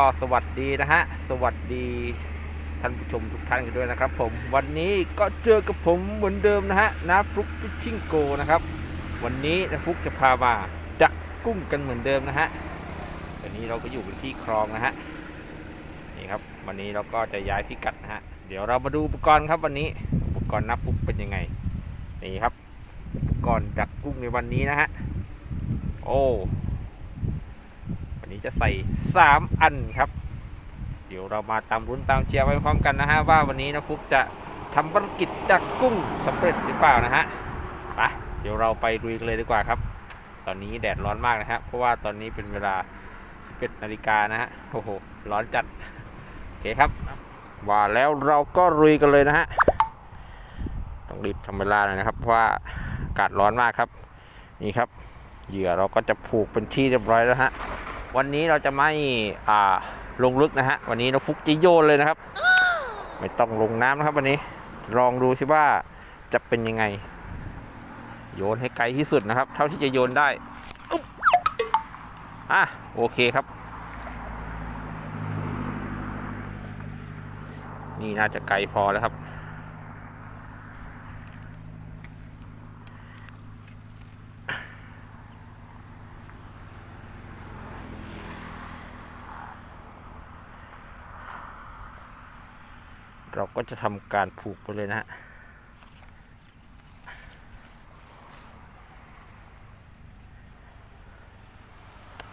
ก็สวัสดีนะฮะ สวัสดีท่านผู้ชมทุกท่านกันด้วยนะครับผม วันนี้ก็เจอกับผมเหมือนเดิมนะฮะนาฟลุกพิชชิ่งโกนะครับ วันนี้นาฟลุกจะพามาดักกุ้งกันเหมือนเดิมนะฮะวันนี้เราก็อยู่กันที่คลองนะฮะ นี่ครับ วันนี้เราก็จะย้ายพิกัดนะฮะ เดี๋ยวเรามาดูอุปกรณ์ครับวันนี้ อุปกรณ์นับฟุกเป็นยังไง นี่ครับ อุปกรณ์ดักกุ้งในวันนี้นะฮะ โอ้ จะใส่ 3 อันครับ เดี๋ยวเรามาตามรุ้นตามเชียร์ไปพร้อมกันนะฮะว่าวันนี้นะฟุกจะทำภารกิจดักกุ้งสำเร็จหรือเปล่านะฮะไปเดี๋ยวเราไปดูกันเลยดีกว่าครับ ตอนนี้แดดร้อนมากนะฮะเพราะว่าตอนนี้เป็นเวลา 11นาฬิกานะฮะโอ้โหร้อนจัดโอเคครับว่าแล้วเราก็ลุยกันเลยนะฮะต้องรีบทำเวลาหน่อยนะครับเพราะว่าอากาศร้อนมากครับ นี่ครับเหยื่อเราก็จะผูกเป็นที่เรียบร้อยแล้วฮะ วันนี้เราจะไม่ลงลึกนะฮะ วันนี้เราฟุกจะโยนเลยนะครับ ไม่ต้องลงน้ำนะครับวันนี้ ลองดูสิว่าจะเป็นยังไง โยนให้ไกลที่สุดนะครับ เท่าที่จะโยนได้อุ๊บอะโอเคครับ นี่น่าจะไกลพอแล้วครับ เราก็จะทำการผูกไปเลยนะฮะ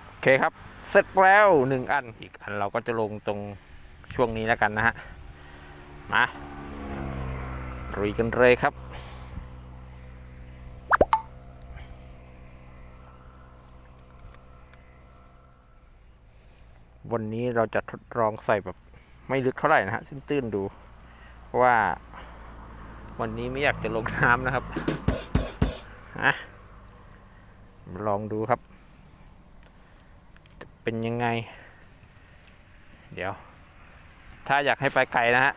โอเคครับ เสร็จแล้วหนึ่งอันอีกอันเราก็จะลงตรงช่วงนี้แล้วกันนะฮะ มาลุยกันเลยครับวันนี้เราจะทดลองใส่แบบไม่ลึกเท่าไหร่นะฮะตื้นๆดู ว่า วันนี้ไม่อยากจะลงน้ำนะครับอะลองดูครับจะเป็นยังไง เดี๋ยว ถ้าอยากให้ไปไกลนะฮะ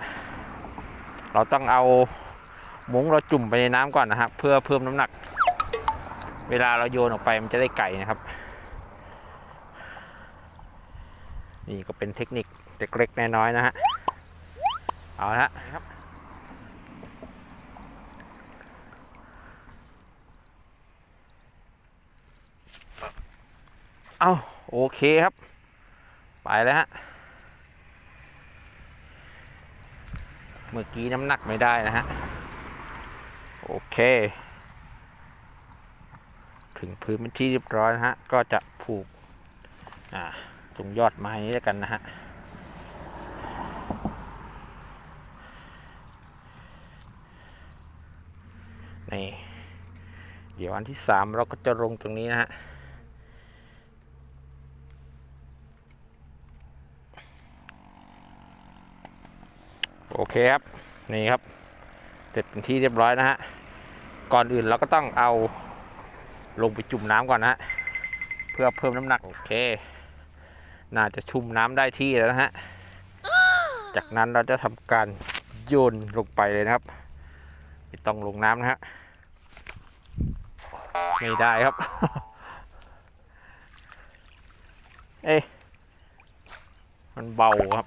เราต้องเอามุ้งเราจุ่มไปในน้ำก่อนนะครับ เพื่อเพิ่มน้ำหนัก เวลาเราโยนออกไปมันจะได้ไกลนะครับ นี่ก็เป็นเทคนิคเล็กๆน้อยๆนะฮะ เอาละฮะครับเอาโอเคครับ ไปแล้วฮะ เมื่อกี้น้ำหนักไม่ได้นะฮะ โอเค ถึงพื้นเป็นที่เรียบร้อยนะฮะ ก็จะผูก อ่า ตรงยอดไม้นี้แล้วกันนะฮะ นี่เดี๋ยวอันที่สามเราก็จะลงตรงนี้นะฮะโอเคครับ นี่ครับ เสร็จเป็นที่เรียบร้อยนะฮะ ก่อนอื่นเราก็ต้องเอาลงไปจุ่มน้ำก่อนนะฮะเพื่อเพิ่มน้ำหนัก โอเค น่าจะชุ่มน้ำได้ที่แล้วนะฮะ จากนั้นเราจะทำการโยนลงไปเลยนะครับ ไม่ต้องลงน้ำนะฮะ ไม่ได้ครับ เอ๊ะมันเบาครับ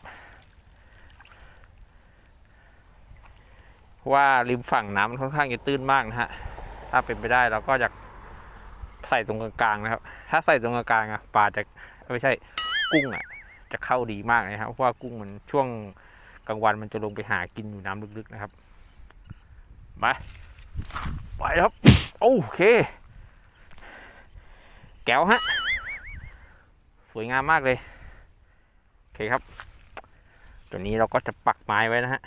ว่าริมฝั่งน้ำมันค่อนข้างจะตื้นมากนะฮะ ถ้าเป็นไปได้เราก็อยากใส่ตรงกลางๆนะครับ ถ้าใส่ตรงกลางๆอะปลาจะไม่ใช่กุ้งอะ จะเข้าดีมากเลยครับ เพราะว่ากุ้งมันช่วงกลางวันมันจะลงไปหากินอยู่น้ำลึกๆนะครับ มา ไปครับ โอเค แก้วฮะ สวยงามมากเลย โอเคครับ ตัวนี้เราก็จะปักไม้ไว้นะฮะ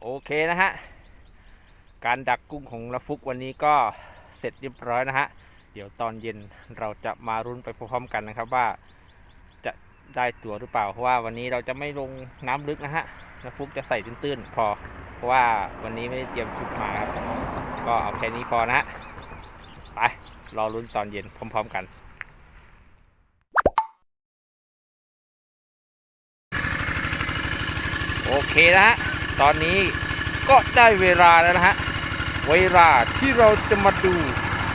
โอเคนะฮะ การดักกุ้งของละฟุกวันนี้ก็เสร็จเรียบร้อยนะฮะ เดี๋ยวตอนเย็นเราจะมารุ้นไปพร้อมๆกันนะครับว่าจะได้ตัวหรือเปล่า เพราะว่าวันนี้เราจะไม่ลงน้ำลึกนะฮะ ละฟุกจะใส่ตื้นๆพอ เพราะว่าวันนี้ไม่ได้เตรียมชุดมาครับ ก็เอาแค่นี้พอนะไปรอรุ้นตอนเย็นพร้อม ๆ กันโอเคนะฮะ ตอนนี้ก็ได้เวลาแล้วนะฮะ เวลาที่เราจะมาดู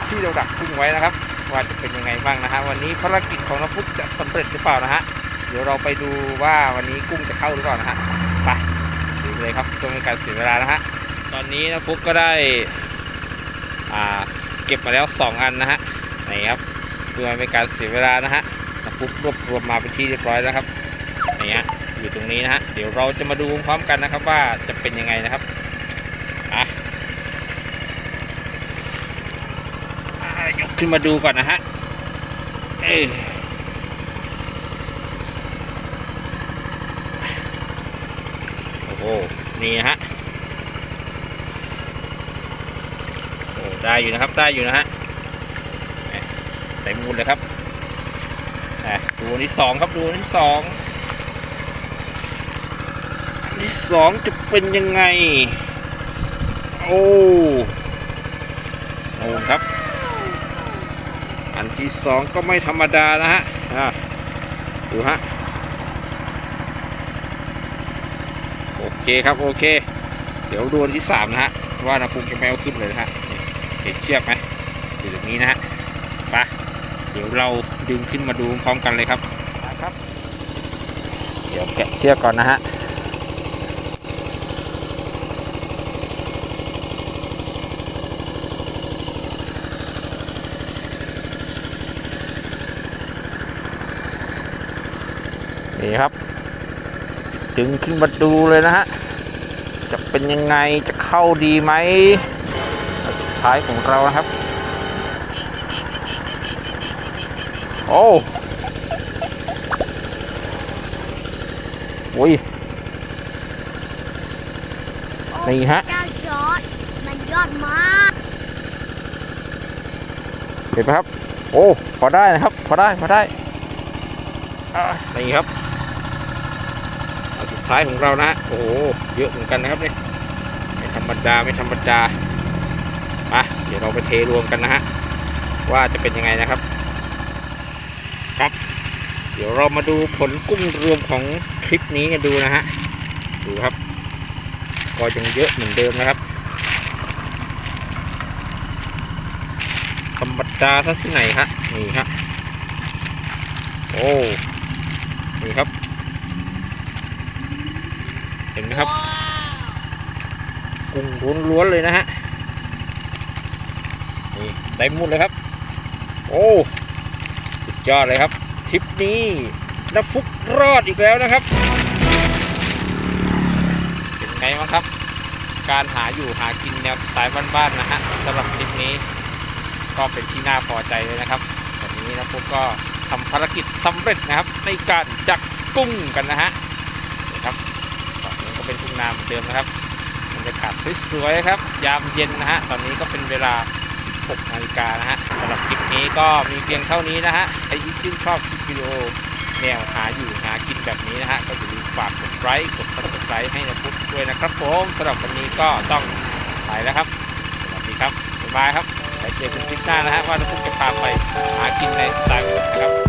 ที่เราดักกุ้งไว้นะครับ ว่าจะเป็นยังไงบ้างนะฮะ วันนี้ภารกิจของน้าฟุกจะสำเร็จหรือเปล่านะฮะ เดี๋ยวเราไปดูว่าวันนี้กุ้งจะเข้าหรือเปล่านะฮะ ไปดูเลยครับเพื่อไม่ให้การเสียเวลานะฮะ ตอนนี้น้าฟุกก็ได้ อ่า เก็บมาแล้วสองอันนะฮะ นี่ครับเพื่อไม่ให้การเสียเวลานะฮะน้าฟุกรวบรวมมาเป็นที่เรียบร้อยแล้วครับ นี่ฮะ อยู่ตรงนี้นะฮะ เดี๋ยวเราจะมาดูพร้อมกันนะครับว่าจะเป็นยังไงนะครับ อะอ่ายกขึ้นมาดูก่อนนะฮะ เอย โอ้นี่นะฮะโอ้ได้อยู่นะครับได้อยู่นะฮะแหม่ใส่มูลเลยครับดูอันที่สองครับดูอันที่สองอันที่สองจะเป็นยังไง โอ้โอ้ครับ อันที่สองก็ไม่ธรรมดานะฮะดูฮะ โอเคครับโอเค เดี๋ยวดูอันที่สามนะฮะว่านาคุงจะแมวขึ้นเลยนะฮะนี่เห็นเชือกไหมอยู่ตรงนี้นะฮะไปเดี๋ยวเราดึงขึ้นมาดูพร้อมกันเลยครับครับ เดี๋ยวแกะเชือกก่อนนะฮะนี่ครับ ดึงขึ้นมาดูเลยนะฮะ จะเป็นยังไงจะเข้าดีไหมอันสุดท้ายของเรานะครับ โอ้โอ้ยนี่ฮะเจ้าจอร์ดมันยอดมากเห็นไหมครับ โอ้ พอได้นะครับ พอได้ พอได้อ่านี่ครับอันสุด ท้ายของเรานะโอ้โหเยอะเหมือนกันนะครับเนี่ยไม่ธรรมดาไม่ธรรมดามาเดี๋ยวเราไปเทรวมกันนะฮะว่าจะเป็นยังไงนะครับ ครับ เดี๋ยวเรามาดูผลกุ้งรวมของคลิปนี้กันดูนะฮะดูครับ ก็ยังเยอะเหมือนเดิมนะครับ ธรรมดาซะที่ไหนฮะนี่ฮะโอ้นี่ครับ ห็นไหมครับกุ้งล้วนๆเลยนะฮะนี่ได้หมุดเลยครับ โอ้สุดยอดเลยครับทริปนี้นักฟุกรอดอีกแล้วนะครับ เป็นไงบ้างครับ การหาอยู่หากินแนวสายบ้านๆนะฮะสำหรับทริปนี้ ก็เป็นที่น่าพอใจเลยนะครับวันนี้นะพวกก็ทำภารกิจสำเร็จนะครับ ในการดักกุ้งกันนะฮะนี่ครับตอนนี้ก็ เป็นทุ่งนาเหมือนเดิมนะครับบรรยากาศสวยๆครับ ยามเย็นนะฮะตอนนี้ก็เป็นเวลา6นาฬิกานะฮะสำหรับคลิปนี้ก็มีเพียงเท่านี้นะฮะใครที่ชื่นชอบคลิปวิดีโอแนวหาอยู่หากินแบบนี้นะฮะก็อย่าลืมฝากกดไลค์กด subscribe ให้นะพุทธด้วยนะครับผมสำหรับวันนี้ก็ต้องไปแล้วครับสวัสดีครับบ๊ายบายครับไปเจอกันคลิปหน้านะฮะว่าเราจะพาไปหากินในสไตล์ผมนะครับ